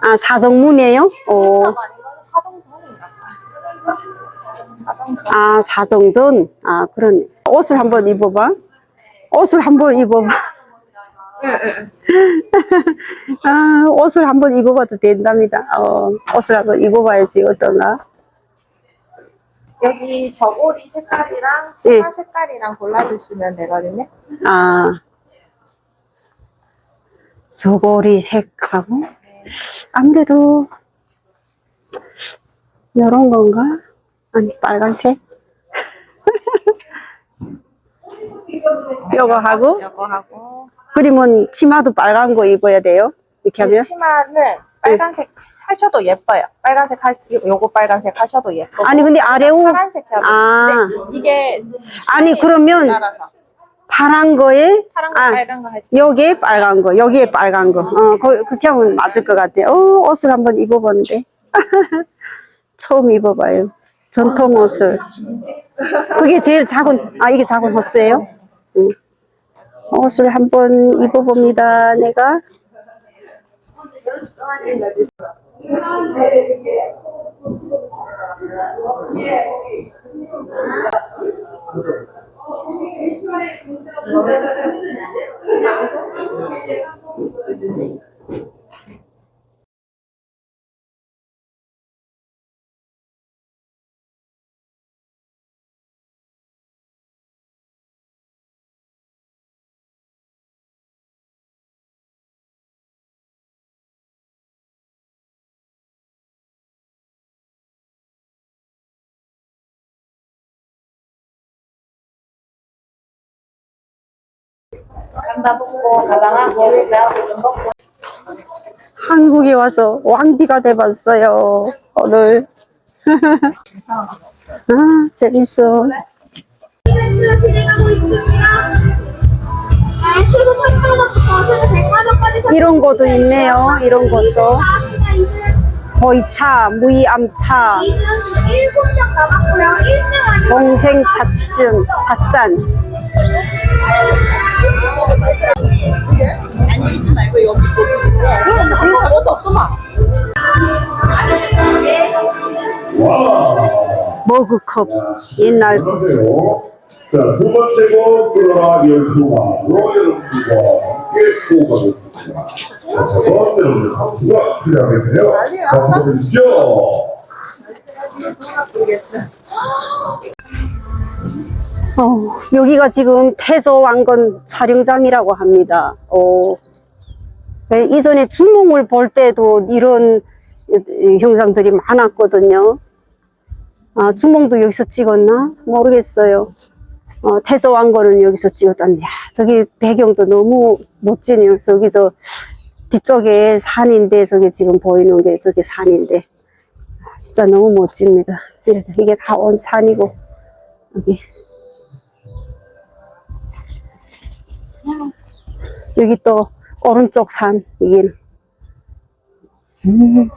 아, 사정문이에요? 오. 사정전. 아, 사정전? 아, 그러네. 옷을 한번 입어봐. 옷을 한번 입어봐. 아, 옷을 한번 입어봐도 된답니다. 어, 옷을 한번 입어봐야지, 어떤가? 여기 저고리 색깔이랑 예. 치마 색깔이랑 골라주시면 되거든요. 아, 저고리 색하고, 아무래도, 이런 건가? 아니, 빨간색? 요거 하고, 이거 하고. 그러면 치마도 빨간 거 입어야 돼요? 이렇게 이 하면? 치마는 빨간색 하셔도 예뻐요. 빨간색 하, 요거 빨간색 하셔도 예쁘고. 아니, 근데 아래 옷, 파란색 해도 아. 예쁜데 이게 아니, 그러면 따라서 파란 거에, 파란 거 아, 빨간 거 하시. 여기에 빨간 거, 여기에 빨간 거. 어, 그, 그렇게 하면 맞을 것 같아요. 어, 옷을 한번 입어봤는데. 처음 입어봐요. 전통 옷을. 그게 제일 작은, 아, 이게 작은 호스예요? 응. 옷을 한번 입어봅니다, 내가. 한국에 와서 왕비가 돼봤어요, 오늘. 아, 재밌어. 이벤트 진행하고 있습니다. 네, 최소 3만원부터 최소 100만원까지 이런 것도 있네요, 이런 것도. 사업자 이승, 보이차, 무이암차, 이승 7명 남았고요. 1등 아니면 동생 잣짠, 잣짠. 머그컵, 옛날. 자, 두 번째 곡 그러나 열수만으로 여러분들과 함께 수고하겠습니다. 다시 한번 여러분들 박수가 필요하겠네요. 박수 보내주십시오. 어, 여기가 지금 태조 왕건 촬영장이라고 합니다. 어, 네, 이전에 주몽을 볼 때도 이런 형상들이 많았거든요. 아, 주몽도 여기서 찍었나? 모르겠어요. 어, 태조 왕건은 여기서 찍었다는데, 야, 저기 배경도 너무 멋지네요. 저기 저 뒤쪽에 산인데, 저기 지금 보이는 게 저기 산인데, 아, 진짜 너무 멋집니다. 이렇게 이게 다 온 산이고, 여기. 여기 또 오른쪽 산 이게 음,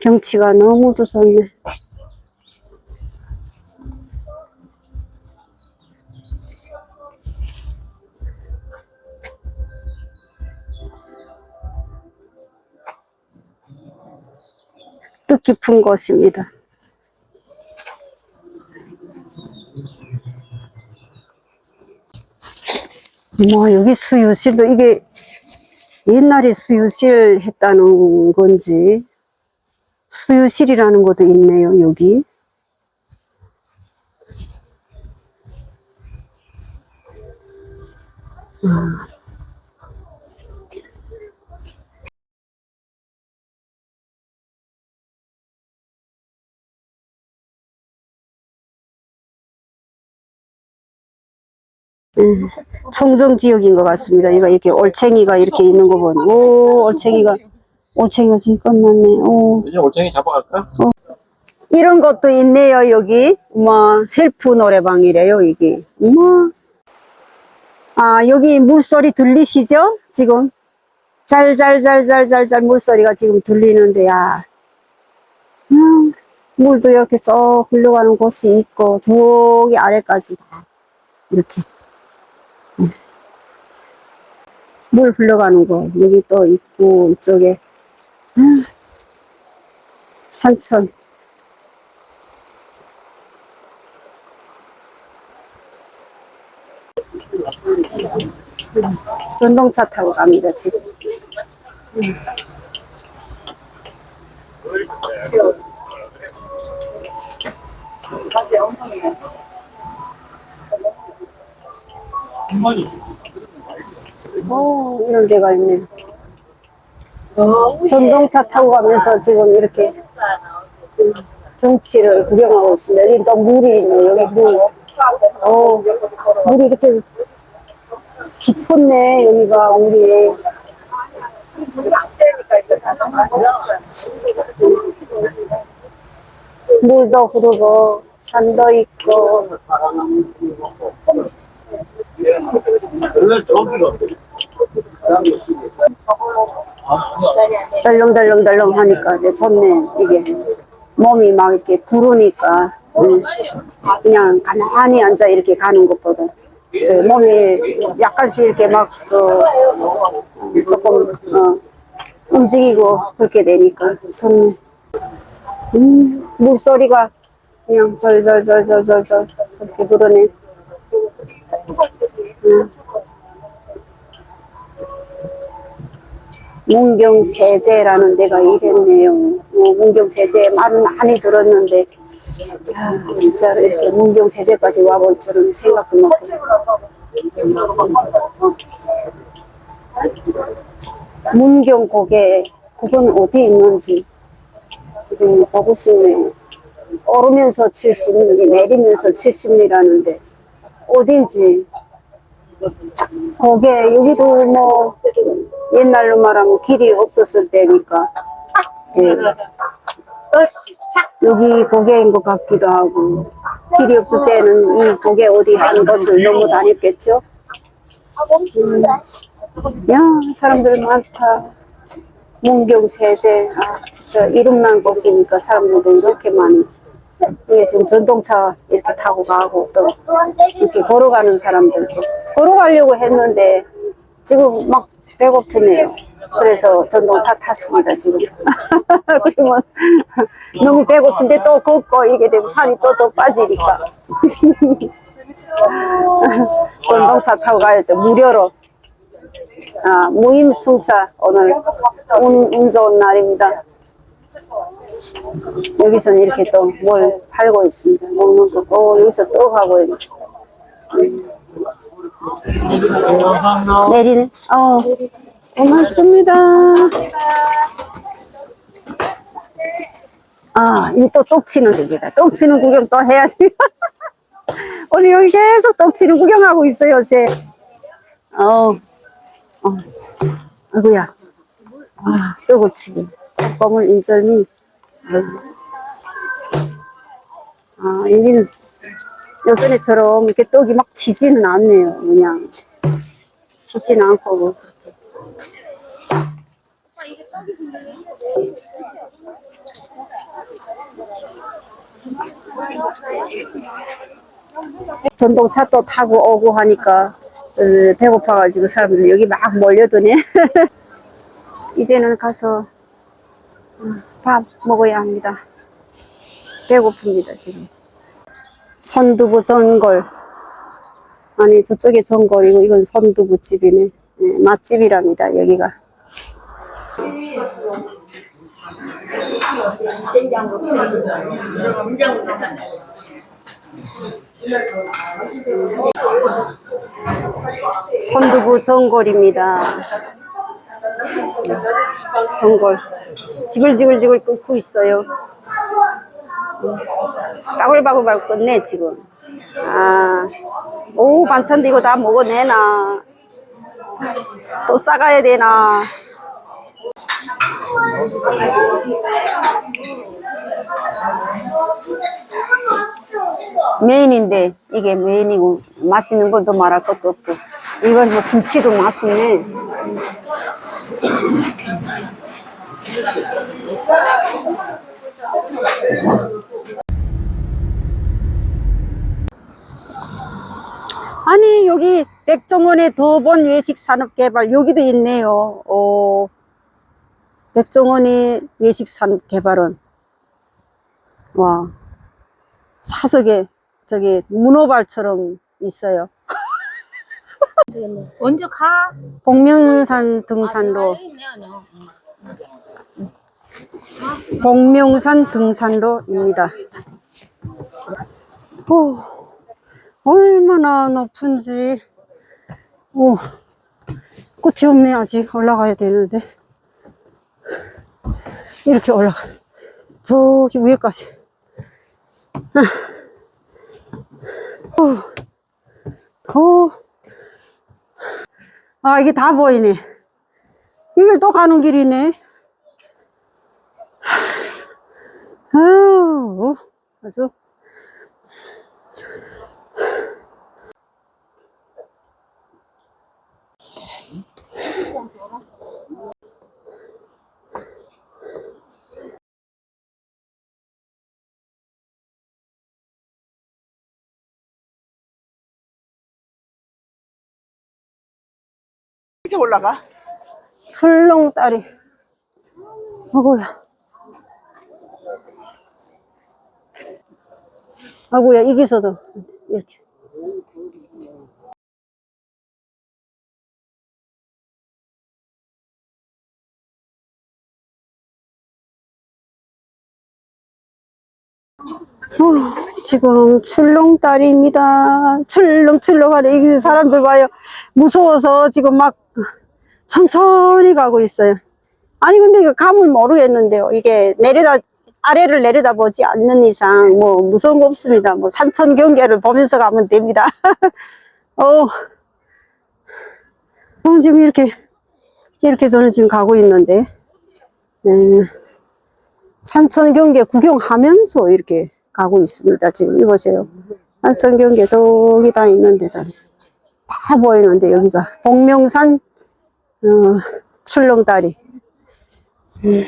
경치가 너무도 좋네. 뜻깊은 곳입니다. 뭐 여기 수유실도 이게 옛날에 수유실 했다는 건지 수유실이라는 것도 있네요 여기 청정 지역인 것 같습니다. 이거 이렇게 올챙이가 이렇게 있는 거 보니, 오, 올챙이가, 올챙이가 지금 끝났네. 오, 이제 올챙이 잡아갈까? 이런 것도 있네요, 여기. 뭐, 셀프 노래방이래요, 이게. 뭐. 아, 여기 물소리 들리시죠? 지금. 잘잘잘잘잘잘 물소리가 지금 들리는데, 야. 음, 물도 이렇게 쭉 흘러가는 곳이 있고, 저기 아래까지 다. 이렇게. 물 흘러가는 거 여기 또 있고 이쪽에 음. 산천. 전동차 타고 갑니다, 지금. 오, 이런 데가 있네. 전동차 타고 가면서 지금 이렇게 음, 경치를 구경하고 있습니다. 여기 또 물이 있네, 여기 물. 어, 물이 이렇게 깊었네, 여기가 물이. 물도 흐르고, 산도 있고, 덜렁덜렁덜렁 하니까 이제 좋네, 이게. 몸이 막 이렇게 부르니까, 음, 그냥 가만히 앉아 이렇게 가는 것보다. 그 몸이 약간씩 이렇게 막, 그, 어, 조금, 어, 움직이고 그렇게 되니까 좋네. 음, 물소리가 그냥 절절절절절절 그렇게 그러네. 음. 문경세제라는 데가 이랬네요. 어, 문경세제 말 많이 들었는데, 야, 진짜 이렇게 문경세제까지 와볼 줄은 생각도 못했고 문경 고개, 그건 어디 있는지, 음, 보고 싶네요. 오르면서 70리, 내리면서 70리라는데, 어딘지, 거기에 여기도 뭐 옛날로 말하면 길이 없었을 때니까 예. 여기 고개인 것 같기도 하고 길이 없을 때는 이 고개 어디 한 곳을 넘어 다녔겠죠? 음. 야 사람들 많다 문경 세제 아 진짜 이름난 곳이니까 사람들도 이렇게 많이 이게 지금 전동차 이렇게 타고 가고 또 이렇게 걸어가는 사람들도 걸어가려고 했는데 지금 막 배고프네요. 그래서 전동차 탔습니다 지금. 그러면 너무 배고픈데 또 걷고 이렇게 되면 살이 또또 빠지니까 전동차 타고 가야죠 무료로. 아 무임 승차 오늘 운, 운 좋은 날입니다. 여기서는 이렇게 또 뭘 팔고 있습니다. 먹는 거. 오, 여기서 떡하고 이렇게. 내리네. 어, 고맙습니다. 아, 이또떡 치는 데기다. 떡 치는 구경 또 해야 돼. 오늘 여기 계속 떡 치는 구경하고 있어요, 요새. 어, 어, 아이고야. 아, 치고. 껌을 인절미. 아, 여기는 요전에처럼 이렇게 떡이 막 튀지는 않네요. 그냥 튀지는 않고 뭐 그렇게. 전동차 또 타고 오고 하니까 어, 배고파가지고 사람들이 여기 막 몰려드네. 이제는 가서 음, 밥 먹어야 합니다. 배고픕니다, 지금. 선두부 전골. 아니, 저쪽에 전골이고, 이건 선두부 집이네. 네, 맛집이랍니다, 여기가. 선두부 전골입니다. 전골. 지글지글지글 끓고 있어요. 바글바글바글 끓네, 지금. 아, 오, 반찬도 이거 다 먹어내나. 또 싸가야 되나. 메인인데, 이게 메인이고, 맛있는 것도 말할 것도 없고. 이건 뭐 김치도 맛있네. 아니 여기 백종원의 더본 외식 산업 개발 여기도 있네요. 어, 백종원이 예식산 개발원. 와, 사석에 저기 문어발처럼 있어요. 언제 가? 복명산 등산로. 복명산 등산로입니다. 오, 얼마나 높은지. 오, 끝이 없네, 아직. 올라가야 되는데. 이렇게 올라가. 저기 위에까지. 오, 오. 아, 이게 다 보이네. 이걸 또 가는 길이네. 아우, 아주. 이렇게 올라가? 출렁다리. 아구야. 아구야, 이기서도 이렇게. 지금 출렁다리입니다. 출렁출렁하네. 여기 사람들 봐요. 무서워서 지금 막 천천히 가고 있어요. 아니 근데 그 감을 모르겠는데요. 이게 내려다 아래를 내려다보지 않는 이상 뭐 무서운 거 없습니다. 뭐 산천 경계를 보면서 가면 됩니다. 어, 어, 지금 이렇게 이렇게 저는 지금 가고 있는데 음, 산천 경계 구경하면서 이렇게 가고 있습니다. 지금 이보세요. 산천 경계 저기 다 있는데 저기 다 보이는데 여기가 복명산 어, 출렁다리. 음.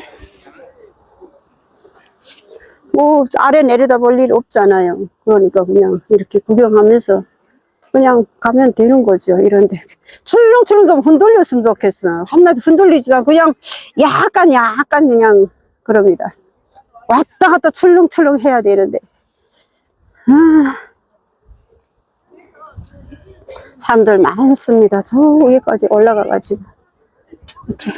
뭐, 아래 내려다 볼 일 없잖아요. 그러니까 그냥 이렇게 구경하면서 그냥 가면 되는 거죠. 이런데. 출렁출렁 좀 흔들렸으면 좋겠어. 한나도 흔들리지도 않고 그냥 약간, 약간 그냥 그럽니다. 왔다 갔다 출렁출렁 해야 되는데. 아. 사람들 많습니다. 저 위에까지 올라가 가지고. 이렇게.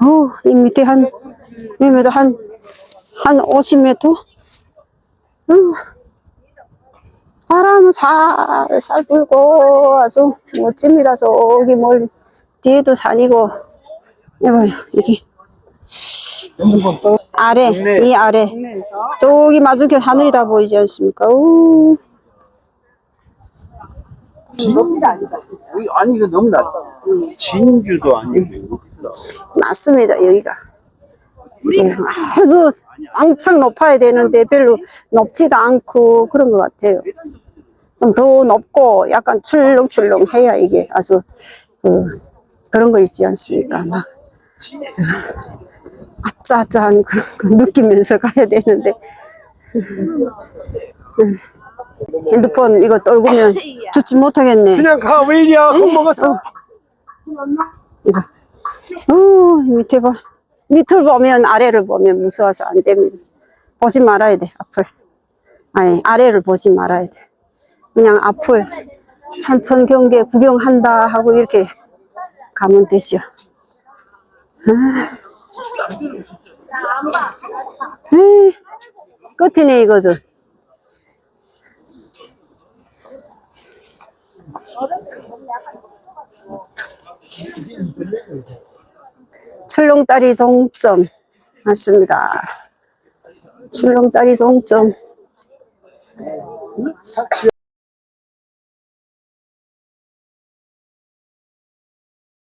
어, 이 밑에 한, 몇 미터, 한, 한 50m? 어. 바람은 살살 불고 아주 멋집니다. 저기 멀리. 뒤에도 산이고. 이봐요, 여기. 아래, 이 아래. 저기 맞은편 하늘이 다 보이지 않습니까? 오. 여기 아니 이거 너무 낮다. 진주도 아니고. 맞습니다, 여기가. 예, 아주 왕창 높아야 되는데 별로 높지도 않고 그런 것 같아요. 좀 더 높고 약간 출렁출렁 해야 이게 아주 그, 그런 거 있지 않습니까? 막 아짜아짜한 그런 거 느끼면서 가야 되는데 음. 핸드폰 이거 떨구면 듣지 못하겠네. 그냥 가 왜 이리야? 금방 가. 이거. 어, 이 밑에 봐. 밑을 보면 아래를 보면 무서워서 안 됩니다. 보지 말아야 돼, 앞을. 아니, 아래를 보지 말아야 돼. 그냥 앞을 산천 경계 구경한다 하고 이렇게 가면 되죠. 아. 에이, 끝이네, 이거들. 출렁다리 종점 맞습니다. 출렁다리 종점